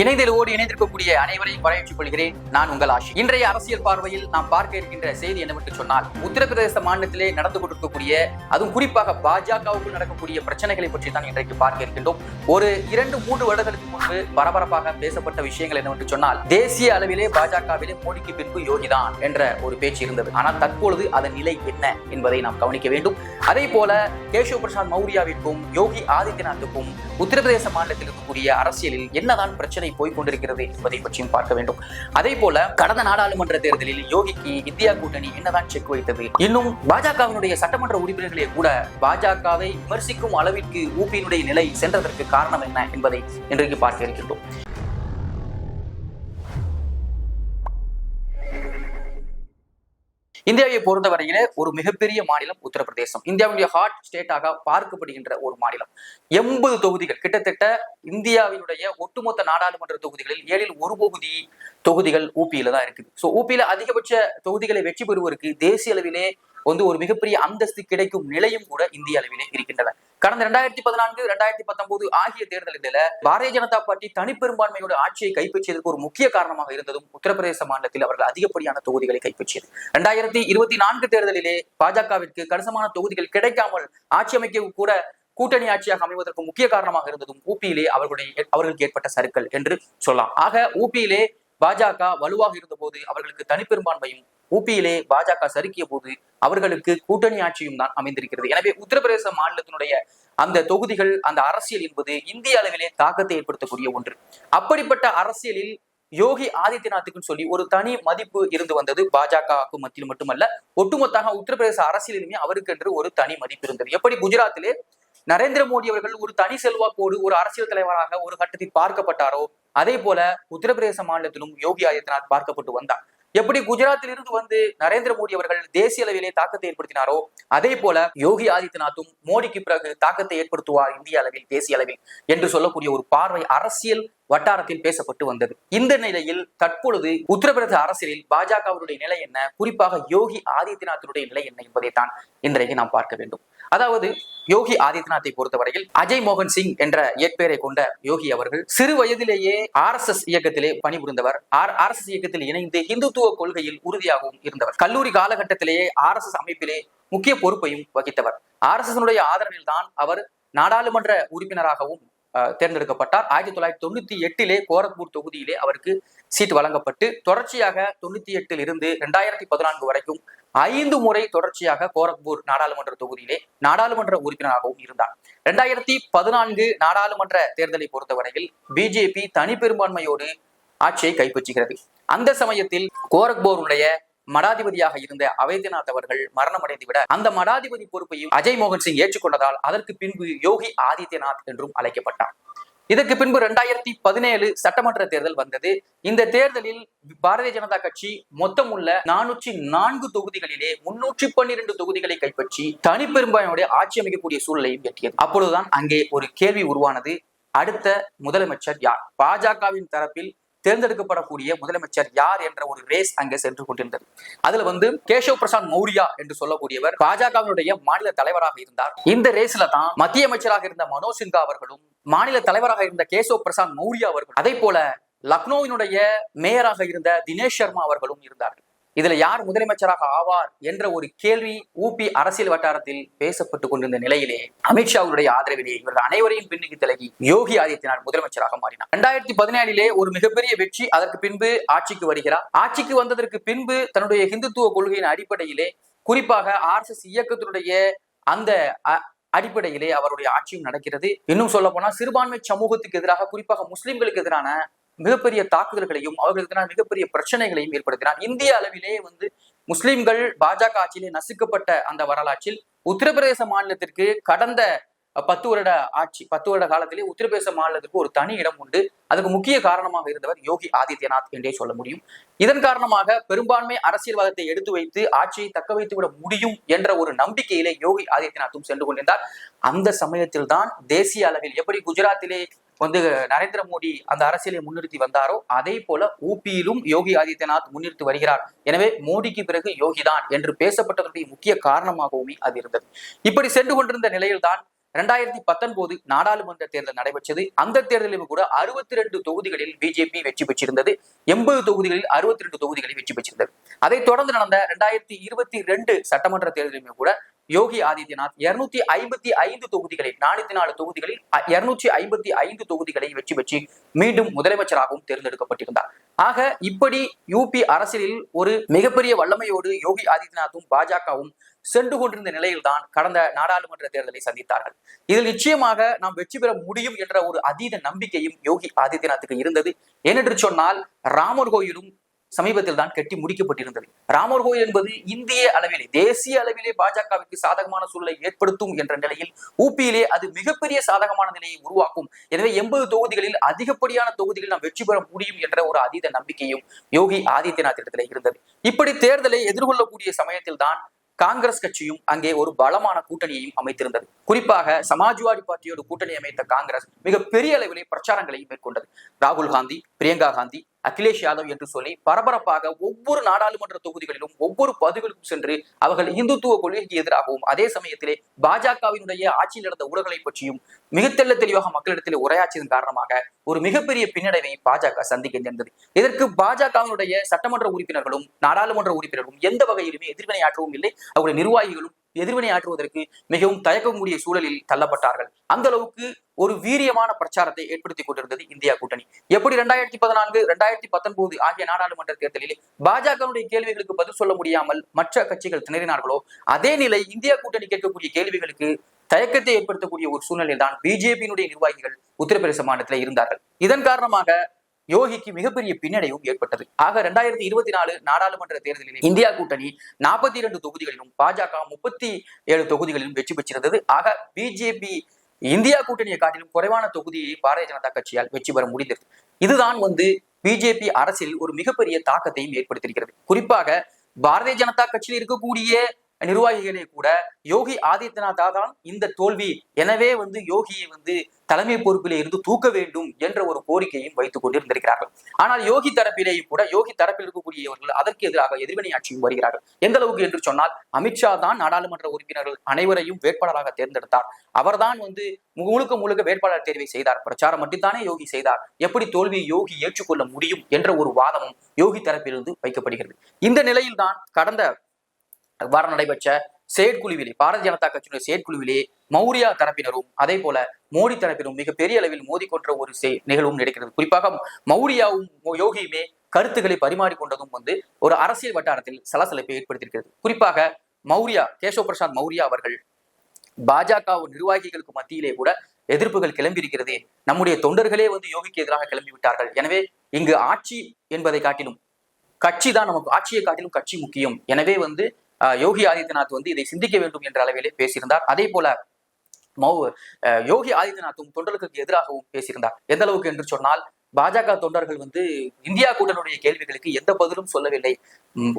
இணைந்தோடு இணைந்திருக்கக்கூடிய அனைவரையும் வரவேற்றுக் கொள்கிறேன். நான் உங்கள் ஆஷி. இன்றைய அரசியல் பார்வையில் நாம் பார்க்க இருக்கின்ற செய்தி என்னவென்று சொன்னால் உத்தரப்பிரதேச மாநிலத்திலே நடந்து கொண்டிருக்கக்கூடிய அதுவும் குறிப்பாக பாஜகவுக்குள் நடக்கக்கூடிய பிரச்சனைகளை பற்றி தான் இன்றைக்கு பார்க்க இருக்கின்றோம். ஒரு இரண்டு மூன்று வருடங்களுக்கு முன்பு பரபரப்பாக பேசப்பட்ட விஷயங்கள் என்னவென்று சொன்னால் தேசிய அளவிலே பாஜகவிலே மோடிக்கு பின்பு யோகிதான் என்ற ஒரு பேச்சு இருந்தது. ஆனால் தற்பொழுது அதன் நிலை என்ன என்பதை நாம் கவனிக்க வேண்டும். அதே போல கேஷவ் பிரசாத் மௌரியாவிற்கும் யோகி ஆதித்யநாத்துக்கும் உத்தரப்பிரதேச மாநிலத்தில் இருக்கக்கூடிய அரசியலில் என்னதான் பிரச்சனை போய் கொண்டிருக்கிறது என்பதை பற்றியும் பார்க்க வேண்டும். அதே போல கடந்த நாடாளுமன்ற தேர்தலில் யோகிக்கு இந்தியா கூட்டணி என்னதான் செக் வைத்தது? இன்னும் பாஜகவினுடைய சட்டமன்ற உறுப்பினர்களே கூட பாஜகவை விமர்சிக்கும் அளவிற்கு ஊபியினுடைய நிலை சென்றதற்கு காரணம் என்ன என்பதை இன்றைக்கு பார்க்க இருக்கின்றோம். இந்தியாவை பொறுத்தவரையிலே ஒரு மிகப்பெரிய மாநிலம் உத்தரப்பிரதேசம். இந்தியாவுடைய ஹாட் ஸ்டேட்டாக பார்க்கப்படுகின்ற ஒரு மாநிலம். எண்பது தொகுதிகள் கிட்டத்தட்ட இந்தியாவினுடைய ஒட்டுமொத்த நாடாளுமன்ற தொகுதிகளில் ஏழில் ஒரு பகுதி தொகுதிகள் ஊபியில தான் இருக்குது. ஸோ ஊபியில அதிகபட்ச தொகுதிகளை வெற்றி பெறுவதற்கு தேசிய அளவிலே வந்து ஒரு மிகப்பெரிய அந்தஸ்து கிடைக்கும் நிலையும் கூட இந்திய அளவிலே இருக்கின்றன. கடந்த ரெண்டாயிரத்தி பதினான்கு ரெண்டாயிரத்தி பத்தொன்பது ஆகிய தேர்தல்களில பாரதிய ஜனதா பார்ட்டி தனிப்பெரும்பான்மையோட ஆட்சியை கைப்பற்றியதற்கு ஒரு முக்கிய காரணமாக இருந்ததும் உத்தரப்பிரதேச மாநிலத்தில் அவர்கள் அதிகப்படியான தொகுதிகளை கைப்பற்றியது. ரெண்டாயிரத்தி இருபத்தி நான்கு தேர்தலிலே பாஜகவிற்கு கணிசமான தொகுதிகள் கிடைக்காமல் ஆட்சி அமைக்க கூட கூட்டணி ஆட்சியாக அமைவதற்கு முக்கிய காரணமாக இருந்ததும் ஊபியிலே அவர்களுடைய அவர்களுக்கு ஏற்பட்ட சருக்கள் என்று சொல்லலாம். ஆக ஊபியிலே பாஜக வலுவாக இருந்தபோது அவர்களுக்கு தனிப்பெரும்பான்மையும் ஊபியிலே பாஜக சறுக்கிய போது அவர்களுக்கு கூட்டணி ஆட்சியும் தான் அமைந்திருக்கிறது. எனவே உத்தரப்பிரதேச மாநிலத்தினுடைய அந்த தொகுதிகள் அந்த அரசியல் என்பது இந்திய அளவிலே தாக்கத்தை ஏற்படுத்தக்கூடிய ஒன்று. அப்படிப்பட்ட அரசியலில் யோகி ஆதித்யநாத்துக்குன்னு சொல்லி ஒரு தனி மதிப்பு இருந்து வந்தது பாஜகவுக்கு மத்தியில் மட்டுமல்ல ஒட்டுமொத்தமாக உத்தரப்பிரதேச அரசியலிலுமே அவருக்கு என்று ஒரு தனி மதிப்பு இருந்தது. எப்படி குஜராத்திலே நரேந்திர மோடி அவர்கள் ஒரு தனி செல்வாக்கோடு ஒரு அரசியல் தலைவராக ஒரு கட்டத்தில் பார்க்கப்பட்டாரோ அதே போல உத்தரப்பிரதேச மாநிலத்திலும் யோகி ஆதித்யநாத் பார்க்கப்பட்டு வந்தார். எப்படி குஜராத்தில் இருந்து வந்து நரேந்திர மோடி அவர்கள் தேசிய அளவிலே தாக்கத்தை ஏற்படுத்தினாரோ அதே போல யோகி ஆதித்யநாத்தும் மோடிக்கு பிறகு தாக்கத்தை ஏற்படுத்துவார் இந்திய அளவில் தேசிய அளவில் என்று சொல்லக்கூடிய ஒரு பார்வை அரசியல் வட்டாரத்தில் பேசப்பட்டு வந்தது. இந்த நிலையில் தற்பொழுது உத்தரப்பிரதேச அரசியலில் பாஜகவினுடைய நிலை என்ன? குறிப்பாக யோகி ஆதித்யநாத்தினுடைய நிலை என்ன என்பதைத்தான் இன்றைக்கு நாம் பார்க்க வேண்டும். அதாவது யோகி ஆதித்யநாத்தை பொறுத்தவரையில் அஜய் மோகன் சிங் என்ற இயற்பெயரை கொண்ட யோகி அவர்கள் சிறு வயதிலேயே ஆர் எஸ் எஸ் இயக்கத்திலே பணிபுரிந்தவர். ஆர் எஸ் எஸ் இயக்கத்தில் இணைந்து இந்துத்துவ கொள்கையில் உறுதியாகவும் இருந்தவர். கல்லூரி காலகட்டத்திலேயே ஆர் எஸ் எஸ் அமைப்பிலே முக்கிய பொறுப்பையும் வகித்தவர். ஆர் எஸ் எஸ் ஆதரவில் தான் அவர் நாடாளுமன்ற உறுப்பினராகவும் தேர்ந்தெடுக்கப்பட்டார். ஆயிரத்தி தொள்ளாயிரத்தி தொண்ணூத்தி எட்டிலே கோரக்பூர் தொகுதியிலே அவருக்கு சீட் வழங்கப்பட்டு தொடர்ச்சியாக தொண்ணூத்தி எட்டில் இருந்து ரெண்டாயிரத்தி பதினான்கு வரைக்கும் ஐந்து முறை தொடர்ச்சியாக கோரக்பூர் நாடாளுமன்ற தொகுதியிலே நாடாளுமன்ற உறுப்பினராகவும் இருந்தார். ரெண்டாயிரத்தி பதினான்கு நாடாளுமன்ற தேர்தலை பொறுத்தவரையில் பிஜேபி தனி பெரும்பான்மையோடு ஆட்சியை கைப்பற்றுகிறது. அந்த சமயத்தில் கோரக்பூருடைய மடாதிபதியாக இருந்த அவைத்தியநாத் அவர்கள் மரணமடைந்து விட அந்த மடாதிபதி பொறுப்பையும் அஜய் மோகன் சிங் ஏற்றுக்கொண்டதால் அதற்கு பின்பு யோகி ஆதித்யநாத் என்றும் அழைக்கப்பட்டார். இதற்கு பின்பு இரண்டாயிரத்தி பதினேழு சட்டமன்ற தேர்தல் வந்தது. இந்த தேர்தலில் பாரதிய ஜனதா கட்சி மொத்தம் உள்ள நானூற்றி நான்கு தொகுதிகளிலே முன்னூற்றி பன்னிரண்டு தொகுதிகளை கைப்பற்றி தனிப்பெரும்பான்மையுடைய ஆட்சி அமைக்கக்கூடிய சூழலையும் எட்டியது. அப்பொழுதுதான் அங்கே ஒரு கேள்வி உருவானது அடுத்த முதலமைச்சர் யார்? பாஜகவின் தரப்பில் தேர்ந்தெடுக்கப்படக்கூடிய முதலமைச்சர் யார் என்ற ஒரு ரேஸ் அங்கே சென்று கொண்டிருந்தது. அதுல வந்து கேசவ் பிரசாத் மௌரியா என்று சொல்லக்கூடியவர் பாஜகவினுடைய மாநில தலைவராக இருந்தார். இந்த ரேஸ்ல தான் மத்திய அமைச்சராக இருந்த மனோஜ் சின்ஹா அவர்களும் மாநில தலைவராக இருந்த கேசவ் பிரசாத் மௌரியா அவர்களும் அதே போல லக்னோவினுடைய மேயராக இருந்த தினேஷ் சர்மா அவர்களும் இருந்தார்கள். இதுல யார் முதலமைச்சராக ஆவார் என்ற ஒரு கேள்வி ஊபி அரசியல் வட்டாரத்தில் பேசப்பட்டு கொண்டிருந்த நிலையிலே அமித்ஷாவுடைய ஆதரவிலே இவர்கள் அனைவரையும் பின்னுக்கு தலகி யோகி ஆதித்யநாத் முதலமைச்சராக மாறினார். இரண்டாயிரத்தி பதினேழிலே ஒரு மிகப்பெரிய வெற்றி அதற்கு பின்பு ஆட்சிக்கு வருகிறார். ஆட்சிக்கு வந்ததற்கு பின்பு தன்னுடைய ஹிந்துத்துவ கொள்கையின் அடிப்படையிலே குறிப்பாக ஆர் எஸ் எஸ் இயக்கத்தினுடைய அந்த அடிப்படையிலே அவருடைய ஆட்சியும் நடக்கிறது. இன்னும் சொல்ல போனா சிறுபான்மை சமூகத்துக்கு எதிராக குறிப்பாக முஸ்லிம்களுக்கு எதிரான மிகப்பெரிய தாக்குதல்களையும் அவர்களுக்கான மிகப்பெரிய பிரச்சனைகளையும் ஏற்படுத்தினார். இந்திய அளவிலே வந்து முஸ்லிம்கள் பாஜக ஆட்சியிலே நசுக்கப்பட்ட அந்த வரலாற்றில் உத்தரப்பிரதேச மாநிலத்திற்கு கடந்த பத்து வருட ஆட்சி பத்து வருட காலத்திலே உத்தரப்பிரதேச மாநிலத்திற்கு ஒரு தனி இடம் உண்டு. அதுக்கு முக்கிய காரணமாக இருந்தவர் யோகி ஆதித்யநாத் என்றே சொல்ல முடியும். இதன் காரணமாக பெரும்பான்மை அரசியல்வாதத்தை எடுத்து வைத்து ஆட்சியை தக்க வைத்து விட முடியும் என்ற ஒரு நம்பிக்கையிலே யோகி ஆதித்யநாத்தும் சென்று கொண்டிருந்தார். அந்த சமயத்தில் தான் தேசிய அளவில் எப்படி குஜராத்திலே வந்து நரேந்திர மோடி அந்த அரசியலை முன்னிறுத்தி வந்தாரோ அதே போல ஊபியிலும் யோகி ஆதித்யநாத் முன்னிறுத்தி வருகிறார். எனவே மோடிக்கு பிறகு யோகி தான் என்று பேசப்பட்டதனுடைய முக்கிய காரணமாகவுமே அது இருந்தது. இப்படி சென்று கொண்டிருந்த நிலையில்தான் ரெண்டாயிரத்தி பத்தொன்பது நாடாளுமன்ற தேர்தல் நடைபெற்றது. அந்த தேர்தலிலும் கூட அறுபத்தி ரெண்டு தொகுதிகளில் பிஜேபி வெற்றி பெற்றிருந்தது. எண்பது தொகுதிகளில் அறுபத்தி ரெண்டு தொகுதிகளில் வெற்றி பெற்றிருந்தது. அதைத் தொடர்ந்து நடந்த ரெண்டாயிரத்தி இருபத்தி ரெண்டு சட்டமன்ற தேர்தலிலுமே கூட யோகி ஆதித்யநாத் இருநூத்தி ஐம்பத்தி ஐந்து தொகுதிகளில் நானூத்தி நாலு தொகுதிகளில் இருநூற்றி ஐம்பத்தி ஐந்து தொகுதிகளை வெற்றி பெற்று மீண்டும் முதலமைச்சராகவும் தேர்ந்தெடுக்கப்பட்டிருந்தார். ஆக இப்படி யூபி அரசியலில் ஒரு மிகப்பெரிய வல்லமையோடு யோகி ஆதித்யநாத்தும் பாஜகவும் சென்று கொண்டிருந்த நிலையில்தான் கடந்த நாடாளுமன்ற தேர்தலை சந்தித்தார்கள். இதில் நிச்சயமாக நாம் வெற்றி பெற முடியும் என்ற ஒரு அதீத நம்பிக்கையும் யோகி ஆதித்யநாத்துக்கு இருந்தது. ஏனென்று சொன்னால் ராமர் கோயிலும் சமீபத்தில் தான் கட்டி முடிக்கப்பட்டிருந்தது. ராமர் கோயில் என்பது இந்திய அளவிலே தேசிய அளவிலே பாஜகவிற்கு சாதகமான சூழலை ஏற்படுத்தும் என்ற நிலையில் ஊபியிலே அது மிகப்பெரிய சாதகமான நிலையை உருவாக்கும். எனவே எண்பது தொகுதிகளில் அதிகப்படியான தொகுதிகளில் நாம் வெற்றி பெற முடியும் என்ற ஒரு அதீத நம்பிக்கையும் யோகி ஆதித்யநாத் இடத்திலே இருந்தது. இப்படி தேர்தலை எதிர்கொள்ளக்கூடிய சமயத்தில் தான் காங்கிரஸ் கட்சியும் அங்கே ஒரு பலமான கூட்டணியையும் அமைத்திருந்தது. குறிப்பாக சமாஜ்வாடி பார்ட்டியோட கூட்டணி அமைத்த காங்கிரஸ் மிக பெரிய அளவிலே பிரச்சாரங்களை மேற்கொண்டது. ராகுல் காந்தி பிரியங்கா காந்தி அகிலேஷ் யாதவ் என்று சொல்லி பரபரப்பாக ஒவ்வொரு நாடாளுமன்ற தொகுதிகளிலும் ஒவ்வொரு பதவிகளுக்கும் சென்று அவர்கள் இந்துத்துவ கொள்கைக்கு எதிராகவும் அதே சமயத்திலே பாஜகவினுடைய ஆட்சியில் நடந்த ஊழல்களை பற்றியும் மிக தெல்ல தெளிவாக மக்களிடத்தில் உரையாற்றியதன் காரணமாக ஒரு மிகப்பெரிய பின்னடைவை பாஜக சந்திக்க நேர்ந்தது இதற்கு பாஜகவினுடைய சட்டமன்ற உறுப்பினர்களும் நாடாளுமன்ற உறுப்பினர்களும் எந்த வகையிலுமே எதிர்வினையாற்றவும் இல்லை. அவருடைய நிர்வாகிகளும் எதிர்வினை ஆற்றுவதற்கு மிகவும் தயக்கக்கூடிய சூழலில் தள்ளப்பட்டார்கள். அந்த அளவுக்கு ஒரு வீரியமான பிரச்சாரத்தை ஏற்படுத்தி கொண்டிருந்தது இந்தியா கூட்டணி. எப்படி ரெண்டாயிரத்தி பதினான்கு ரெண்டாயிரத்தி பத்தொன்பது ஆகிய நாடாளுமன்ற தேர்தலில் பாஜகவுடைய கேள்விகளுக்கு பதில் சொல்ல முடியாமல் மற்ற கட்சிகள் திணறினார்களோ அதே நிலை இந்தியா கூட்டணி கேட்கக்கூடிய கேள்விகளுக்கு தயக்கத்தை ஏற்படுத்தக்கூடிய ஒரு சூழ்நிலையில் தான் பிஜேபியினுடைய நிர்வாகிகள் உத்தரப்பிரதேச மாநிலத்தில் இருந்தார்கள். இதன் காரணமாக யோகிக்கு மிகப்பெரிய பின்னடைவும் ஏற்பட்டது. ஆக ரெண்டாயிரத்தி இருபத்தி நாலு நாடாளுமன்ற தேர்தலில் இந்தியா கூட்டணி நாற்பத்தி இரண்டு தொகுதிகளிலும் பாஜக முப்பத்தி ஏழு தொகுதிகளிலும் வெற்றி பெற்றிருந்தது. ஆக பிஜேபி இந்தியா கூட்டணியை காட்டிலும் குறைவான தொகுதியை பாரதிய ஜனதா கட்சியால் வெற்றி பெற முடிந்தது. இதுதான் வந்து பிஜேபி அரசில் ஒரு மிகப்பெரிய தாக்கத்தையும் ஏற்படுத்தியிருக்கிறது. குறிப்பாக பாரதிய ஜனதா கட்சியில் இருக்கக்கூடிய நிர்வாகிகளே கூட யோகி ஆதித்யநாதா தான் இந்த தோல்வி எனவே வந்து யோகியை வந்து தலைமை பொறுப்பிலே இருந்து தூக்க வேண்டும் என்ற ஒரு கோரிக்கையும் வைத்துக் கொண்டிருந்திருக்கிறார்கள். ஆனால் யோகி தரப்பிலேயும் கூட யோகி தரப்பில் இருக்கக்கூடியவர்கள் அதற்கு எதிராக எதிர்வினையாற்றியும் வருகிறார்கள். எந்த அளவுக்கு என்று சொன்னால் அமித்ஷா தான் நாடாளுமன்ற உறுப்பினர்கள் அனைவரையும் வேட்பாளராக தேர்ந்தெடுத்தார். அவர்தான் வந்து முழுக்க முழுக்க வேட்பாளர் தேர்வை செய்தார். பிரச்சாரம் மட்டும்தானே யோகி செய்தார். எப்படி தோல்வியை யோகி ஏற்றுக்கொள்ள முடியும் என்ற ஒரு வாதமும் யோகி தரப்பிலிருந்து வைக்கப்படுகிறது. இந்த நிலையில்தான் கடந்த வாரம் நடைபெற்ற செயற்குழுவிலே பாரதிய ஜனதா கட்சியினுடைய செயற்குழுவிலே மௌரியா தரப்பினரும் அதே போல மோடி தரப்பினரும் மிக பெரிய அளவில் கொன்ற ஒரு நிகழ்வும் நடக்கிறது. குறிப்பாக மௌரியாவும் யோகியுமே கருத்துக்களை பரிமாறிக்கொண்டதும் வந்து ஒரு அரசியல் வட்டாரத்தில் சலசலப்பை ஏற்படுத்தியிருக்கிறது. குறிப்பாக மௌரியா கேசவ பிரசாத் மௌரியா அவர்கள் பாஜக நிர்வாகிகளுக்கு மத்தியிலே கூட எதிர்ப்புகள் கிளம்பியிருக்கிறது நம்முடைய தொண்டர்களே வந்து யோகிக்கு எதிராக கிளம்பி விட்டார்கள் எனவே இங்கு ஆட்சி என்பதை காட்டிலும் கட்சி தான் நமக்கு ஆட்சியை காட்டிலும் கட்சி முக்கியம். எனவே வந்து யோகி ஆதித்யநாத் வந்து இதை சிந்திக்க வேண்டும் என்ற அளவிலே பேசியிருந்தார். அதே போல மௌ யோகி ஆதித்யநாத்தும் தொண்டர்களுக்கு எதிராகவும் பேசியிருந்தார். எந்த அளவுக்கு என்று சொன்னால் பாஜக தொண்டர்கள் வந்து இந்தியா கூட்டணியுடைய கேள்விகளுக்கு எந்த பதிலும் சொல்லவில்லை.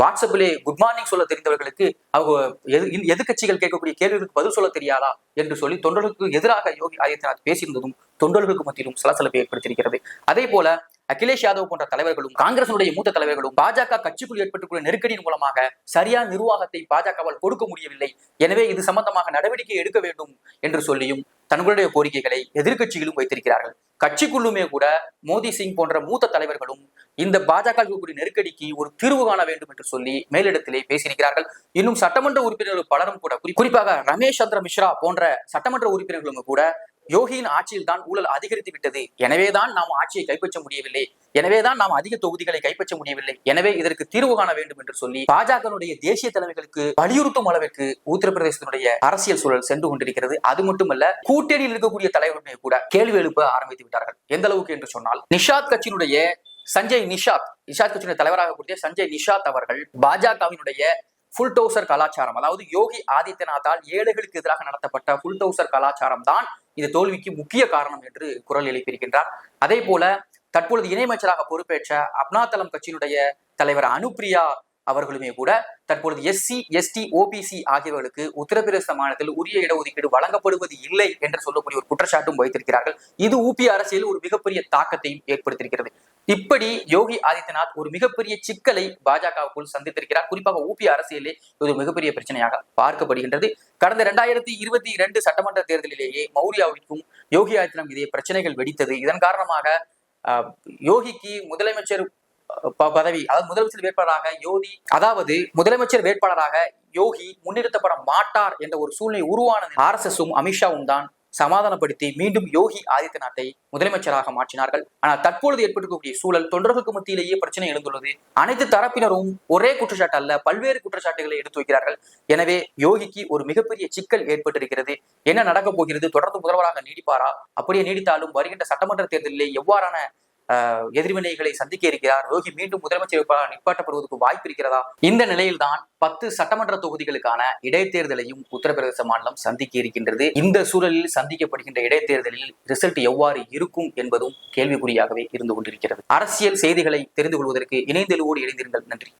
வாட்ஸ்அப்பிலே குட் மார்னிங் சொல்ல தெரிந்தவர்களுக்கு அவங்க எது எதிர்கட்சிகள் கேட்கக்கூடிய கேள்விகளுக்கு பதில் சொல்ல தெரியாதா என்று சொல்லி தொண்டர்களுக்கு எதிராக யோகி ஆதித்யநாத் பேசியிருந்ததும் தொண்டர்களுக்கு மத்தியிலும் சலசலப்பை ஏற்படுத்தியிருக்கிறது. அதே போல அகிலேஷ் யாதவ் போன்ற தலைவர்களும் காங்கிரசுடைய மூத்த தலைவர்களும் பாஜக கட்சிக்குள் ஏற்பட்டுள்ள நெருக்கடியின் மூலமாக சரியான நிர்வாகத்தை பாஜகவால் கொடுக்க முடியவில்லை. எனவே இது சம்பந்தமாக நடவடிக்கை எடுக்க வேண்டும் என்று சொல்லியும் தங்களுடைய கோரிக்கைகளை எதிர்கட்சிகளும் வைத்திருக்கிறார்கள். கட்சிக்குள்ளுமே கூட மோடி சிங் போன்ற மூத்த தலைவர்களும் இந்த பாஜக நெருக்கடிக்கு ஒரு தீர்வு காண வேண்டும் என்று சொல்லி மேலிடத்திலே பேசியிருக்கிறார்கள். இன்னும் சட்டமன்ற உறுப்பினர்கள் பலரும் கூட குறிப்பாக ரமேஷ் சந்திர மிஸ்ரா போன்ற சட்டமன்ற உறுப்பினர்களும் கூட யோகியின் ஆட்சியில் தான் ஊழல் அதிகரித்து விட்டது. எனவேதான் நாம் ஆட்சியை கைப்பற்ற முடியவில்லை. எனவேதான் நாம் அதிக தொகுதிகளை கைப்பற்ற முடியவில்லை. எனவே இதற்கு தீர்வு காண வேண்டும் என்று சொல்லி பாஜகனுடைய தேசிய தலைமைகளுக்கு வலியுறுத்தும் அளவிற்கு உத்தரப்பிரதேசத்தினுடைய அரசியல் சூழல் சென்று கொண்டிருக்கிறது. அது மட்டுமல்ல கூட்டணியில் இருக்கக்கூடிய தலைவர்களுமே கூட கேள்வி எழுப்ப ஆரம்பித்து விட்டார்கள். எந்த அளவுக்கு என்று சொன்னால் நிஷாத் கட்சியினுடைய சஞ்சய் நிஷாத் நிஷாத் கட்சியினுடைய தலைவராக கூடிய சஞ்சய் நிஷாத் அவர்கள் பாஜகவினுடைய ஃபுல் டவுசர் கலாச்சாரம் அதாவது யோகி ஆதித்யநாத்தால் ஏழைகளுக்கு எதிராக நடத்தப்பட்ட ஃபுல் டவுசர் கலாச்சாரம் தான் இந்த தோல்விக்கு முக்கிய காரணம் என்று குரல் எழுப்பியிருக்கின்றார். அதே போல தற்பொழுது இணையமைச்சராக பொறுப்பேற்ற அப்னாதளம் கட்சியினுடைய தலைவர் அனுப்பிரியா அவர்களுமே கூட தற்பொழுது எஸ்சி எஸ்டி ஓபிசி ஆகியவர்களுக்கு உத்தரப்பிரதேச மாநிலத்தில் உரிய இடஒதுக்கீடு வழங்கப்படுவது இல்லை என்று சொல்லக்கூடிய ஒரு குற்றச்சாட்டும் வைத்திருக்கிறார்கள். இது ஊபி அரசியல் ஒரு மிகப்பெரிய தாக்கத்தையும் ஏற்படுத்தியிருக்கிறது. இப்படி யோகி ஆதித்யநாத் ஒரு மிகப்பெரிய சிக்கலை பாஜகவுக்குள் சந்தித்திருக்கிறார். குறிப்பாக ஊபி அரசியலே இது ஒரு மிகப்பெரிய பிரச்சனையாக பார்க்கப்படுகின்றது. கடந்த இரண்டாயிரத்தி இருபத்தி இரண்டு சட்டமன்ற தேர்தலிலேயே மௌரியாவிற்கும் யோகி ஆதித்யநாத் இதே பிரச்சனைகள் வெடித்தது. இதன் காரணமாக யோகிக்கு முதலமைச்சர் பதவி அதாவது முதலமைச்சர் வேட்பாளராக யோகி அதாவது முதலமைச்சர் வேட்பாளராக யோகி முன்னிறுத்தப்பட மாட்டார் என்ற ஒரு சூழ்நிலை உருவானது. ஆர் எஸ் எஸும் அமித்ஷாவும் தான் சமாதானப்படுத்தி மீண்டும் யோகி ஆதித்யநாத்தை முதலமைச்சராக மாற்றினார்கள். ஆனால் தற்பொழுது ஏற்பட்டிருக்கக்கூடிய சூழல் தொண்டர்களுக்கு மத்தியிலேயே பிரச்சனை எழுந்துள்ளது. அனைத்து தரப்பினரும் ஒரே குற்றச்சாட்டு அல்ல பல்வேறு குற்றச்சாட்டுகளை எடுத்து வைக்கிறார்கள். எனவே யோகிக்கு ஒரு மிகப்பெரிய சிக்கல் ஏற்பட்டிருக்கிறது. என்ன நடக்கப் போகிறது தொடர்ந்து முதல்வராக நீடிப்பாரா? அப்படியே நீடித்தாலும் வருகின்ற சட்டமன்ற தேர்தலிலே எவ்வாறான எதிர்வினைகளை சந்திக்க இருக்கிறார். யோகி மீண்டும் முதலமைச்சர் வேட்பாளர் நிப்பாட்டப்படுவதற்கு வாய்ப்பு இருக்கிறதா? இந்த நிலையில்தான் பத்து சட்டமன்ற தொகுதிகளுக்கான இடைத்தேர்தலையும் உத்தரப்பிரதேச மாநிலம் சந்திக்க இருக்கின்றது. இந்த சூழலில் சந்திக்கப்படுகின்ற இடைத்தேர்தலில் ரிசல்ட் எவ்வாறு இருக்கும் என்பதும் கேள்விக்குறியாகவே இருந்து கொண்டிருக்கிறது. அரசியல் செய்திகளை தெரிந்து கொள்வதற்கு இணைந்தெழுவோடு இணைந்திருங்கள். நன்றி.